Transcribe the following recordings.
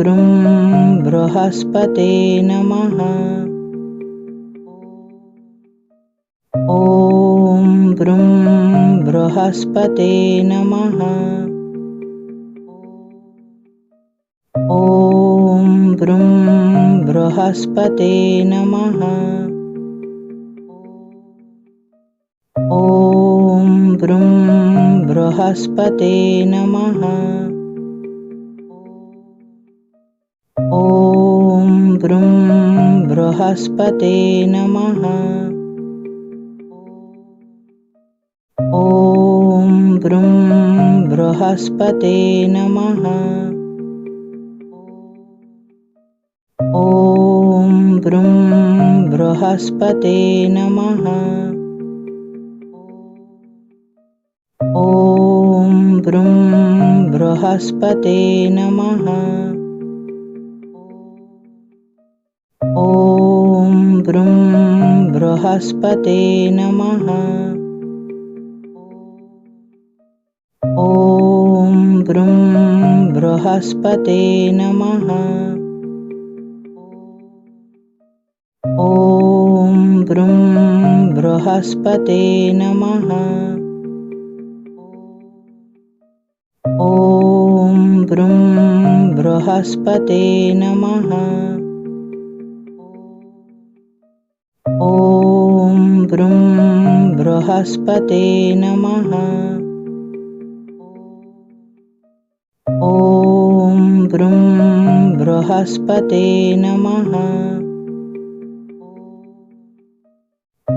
ब्रुं बृहस्पते नमः। ॐ ब्रुं बृहस्पते नमः। ॐ ब्रुं बृहस्पते नमः। ॐ ब्रुं बृहस्पते नमः बृहस्पते नमः। ॐ ब्रुं बृहस्पते नमः। ॐ ब्रुं बृहस्पते नमः। ॐ ब्रुं बृहस्पते नमः ब्रुं बृहस्पते नमः। ॐ ब्रुं बृहस्पते नमः। ॐ ब्रुं बृहस्पते नमः। ॐ ब्रुं बृहस्पते नमः ॐ ब्रुं बृहस्पते नमः। ॐ ब्रुं बृहस्पते नमः।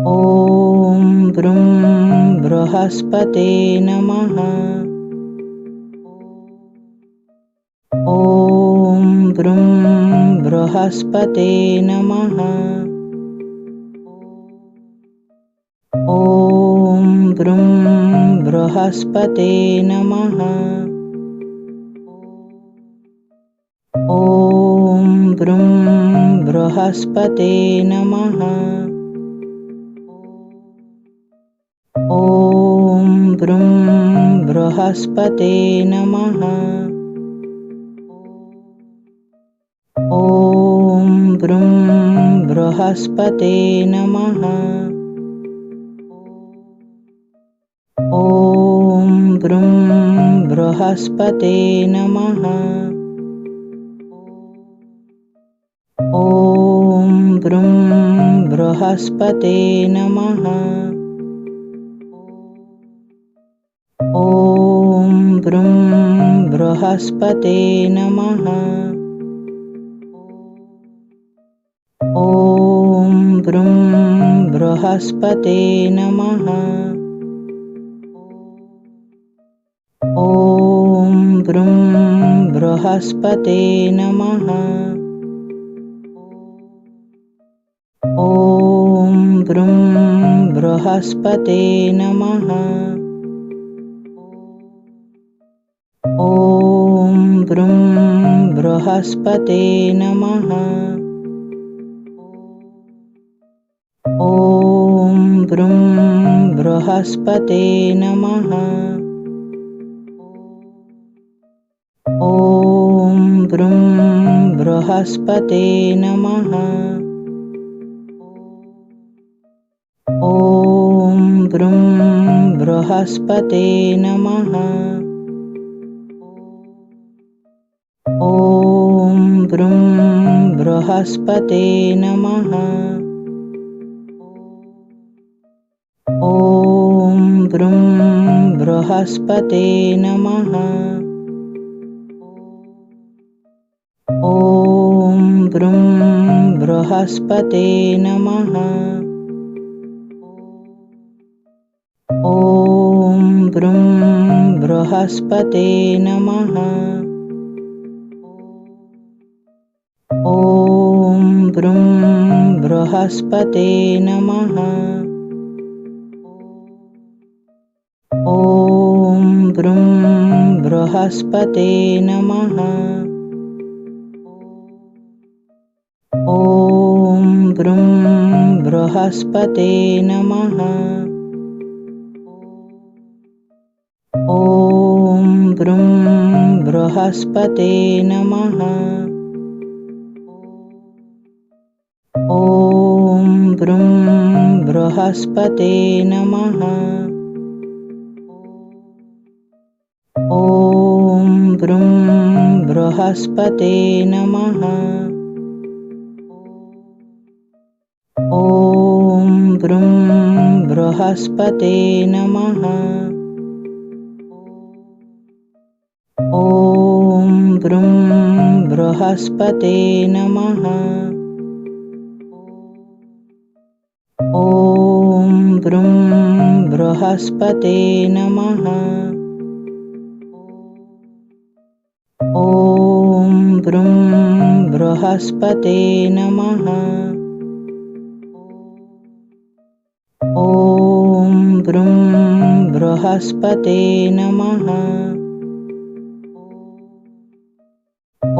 ॐ ब्रुं बृहस्पते नमः। ॐ ब्रुं बृहस्पते नमः ॐ ब्रुं बृहस्पते नमः। ॐ ब्रुं बृहस्पते नमः। ॐ ब्रुं बृहस्पते नमः। ॐ ब्रुं बृहस्पते नमः ॐ ब्रुं बृहस्पते नमः। ॐ ब्रुं बृहस्पते नमः। ॐ ब्रुं बृहस्पते नमः। ॐ ब्रुं बृहस्पते नमः ॐ ब्रुं बृहस्पते नमः। ॐ ब्रुं बृहस्पते नमः। ॐ ब्रुं बृहस्पते नमः। ॐ ब्रुं बृहस्पते नमः ॐ ब्रुं बृहस्पते नमः। ॐ ब्रुं बृहस्पते नमः। ॐ ब्रुं बृहस्पते नमः। ॐ ब्रुं बृहस्पते नमः ॐ ब्रुं बृहस्पते नमः। ॐ ब्रुं बृहस्पते नमः। ॐ ब्रुं बृहस्पते नमः। ॐ ब्रुं बृहस्पते नमः ॐ गृं बृहस्पते नमः। ॐ गृं बृहस्पते नमः। ॐ गृं बृहस्पते नमः। ॐ गृं बृहस्पते नमः। ॐ ब्रुं बृहस्पते नमः। ॐ ब्रुं बृहस्पते नमः। ॐ ब्रुं बृहस्पते नमः। ॐ ब्रुं बृहस्पते नमः ॐ ब्रुं बृहस्पते नमः।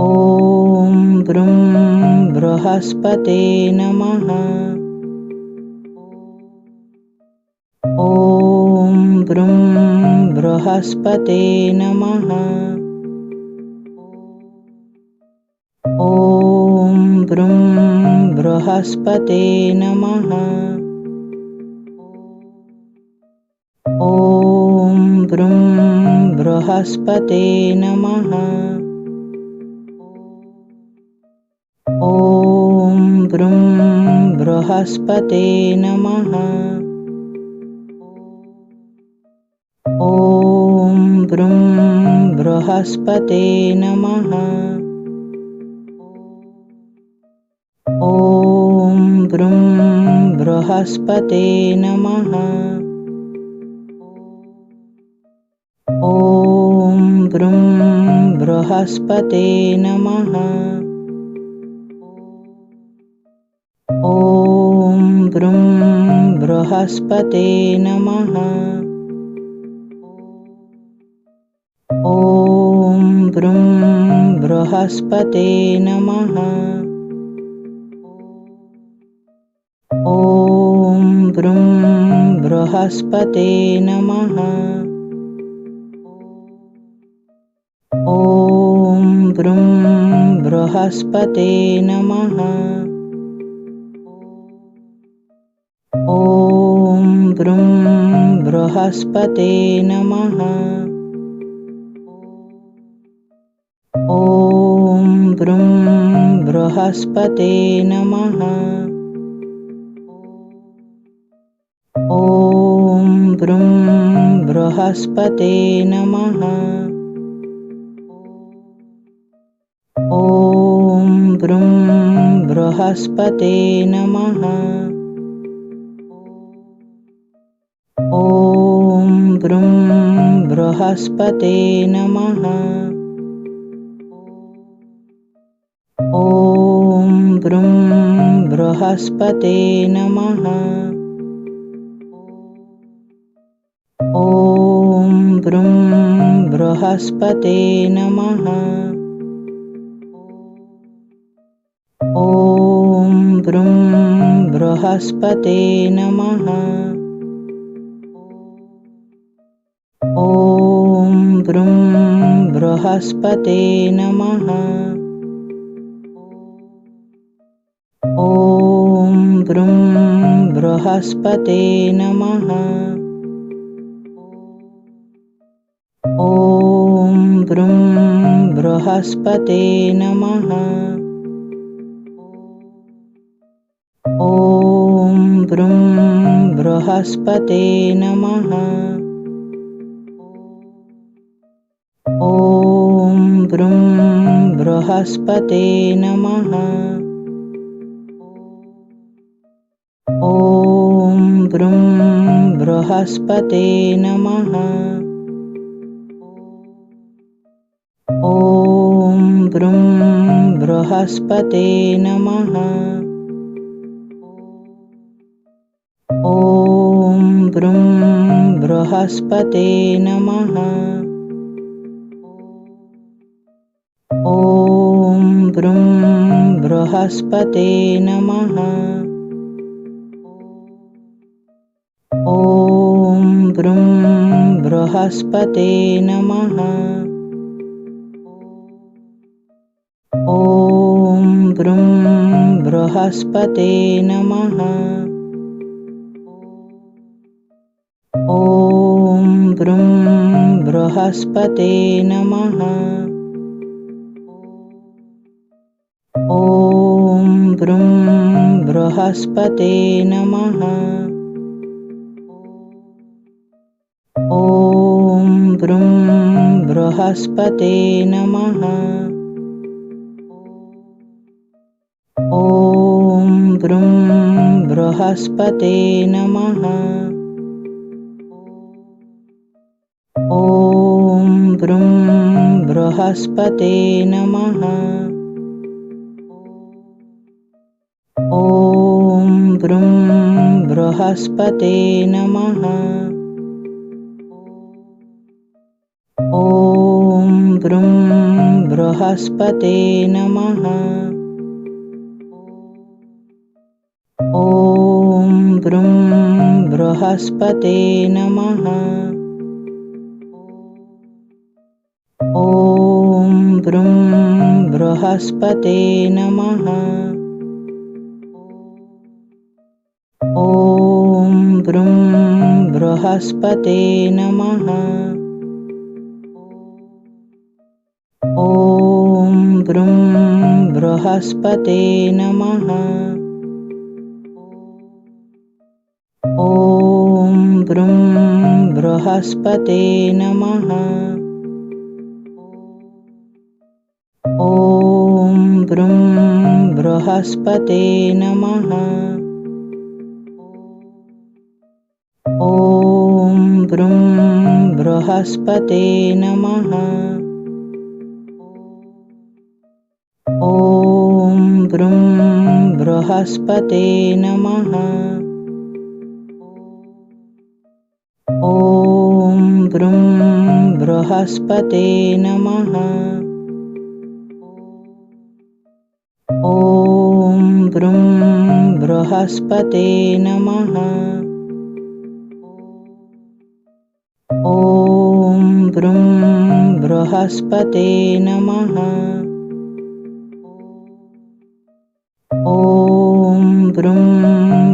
ॐ ब्रुं बृहस्पते नमः। ॐ ब्रुं बृहस्पते नमः। ॐ ब्रुं बृहस्पते नमः ॐ ब्रुं बृहस्पते नमः। ॐ ब्रुं बृहस्पते नमः। ॐ ब्रुं बृहस्पते नमः। ॐ ब्रुं बृहस्पते नमः ॐ ब्रुं बृहस्पते नमः। ॐ ब्रुं बृहस्पते नमः। ॐ ब्रुं बृहस्पते नमः। ॐ ब्रुं बृहस्पते नमः ॐ ब्रुं बृहस्पते नमः। ॐ ब्रुं बृहस्पते नमः। ॐ ब्रुं बृहस्पते नमः। ॐ ब्रुं बृहस्पते नमः ॐ ब्रुं बृहस्पते नमः। ॐ ब्रुं बृहस्पते नमः। ॐ ब्रुं बृहस्पते नमः। ॐ ब्रुं बृहस्पते नमः ॐ ब्रुं बृहस्पते नमः। ॐ ब्रुं बृहस्पते नमः। ॐ ब्रुं बृहस्पते नमः। ॐ ब्रुं बृहस्पते नमः ब्रुं बृहस्पते नमः। ॐ ब्रुं बृहस्पते नमः। ॐ ब्रुं बृहस्पते नमः। ॐ ब्रुं बृहस्पते नमः ॐ ब्रुं बृहस्पते नमः। ॐ ब्रुं बृहस्पते नमः। ॐ ब्रुं बृहस्पते नमः। ॐ ब्रुं बृहस्पते नमः ॐ ब्रुं बृहस्पते नमः। ॐ ब्रुं बृहस्पते नमः। ॐ ब्रुं बृहस्पते नमः। ॐ ब्रुं बृहस्पते नमः ब्रुं बृहस्पते नमः। ॐ ब्रुं बृहस्पते नमः। ॐ ब्रुं बृहस्पते नमः। ॐ ब्रुं बृहस्पते नमः ॐ ब्रुं बृहस्पते नमः। ॐ ब्रुं बृहस्पते नमः। ॐ ब्रुं बृहस्पते नमः। ॐ ब्रुं बृहस्पते नमः ॐ ब्रुं बृहस्पते नमः। ॐ ब्रुं बृहस्पते नमः। ॐ ब्रुं बृहस्पते नमः। ॐ ब्रुं बृहस्पते नमः ॐ ब्रुं बृहस्पते नमः। ॐ ब्रुं बृहस्पते नमः। ॐ ब्रुं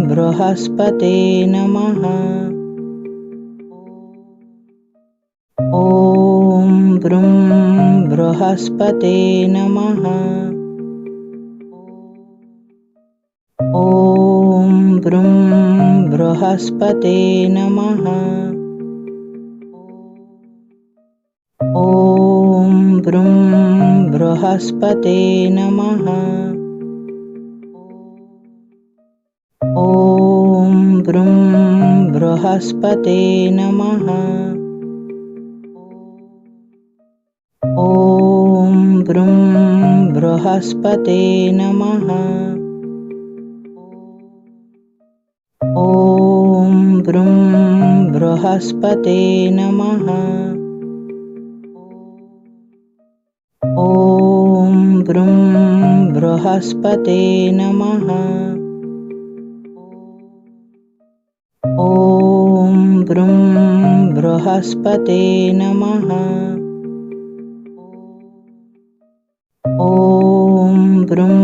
बृहस्पते नमः। ॐ ब्रुं बृहस्पते नमः ॐ ब्रुं बृहस्पते नमः। ॐ ब्रुं बृहस्पते नमः। ॐ ब्रुं बृहस्पते नमः। ॐ ब्रुं बृहस्पते नमः ब्रुं बृहस्पते नमः। ॐ ब्रुं बृहस्पते नमः। ॐ ब्रुं बृहस्पते नमः। ॐ ब्रुं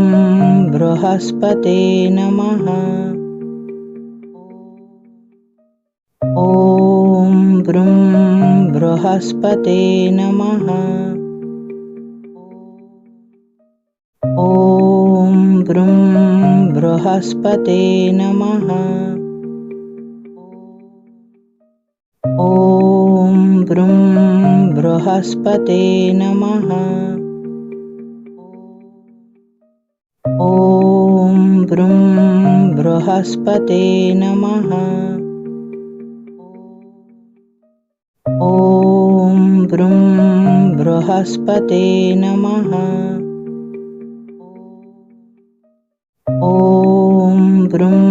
बृहस्पते नमः ब्रुं बृहस्पते नमः। ॐ ब्रुं बृहस्पते नमः। ॐ ब्रुं बृहस्पते नमः। ॐ ब्रुं बृहस्पते नमः ॐ ब्रुं बृहस्पते नमः। ॐ ब्रुं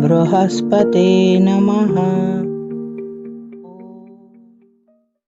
बृहस्पते नमः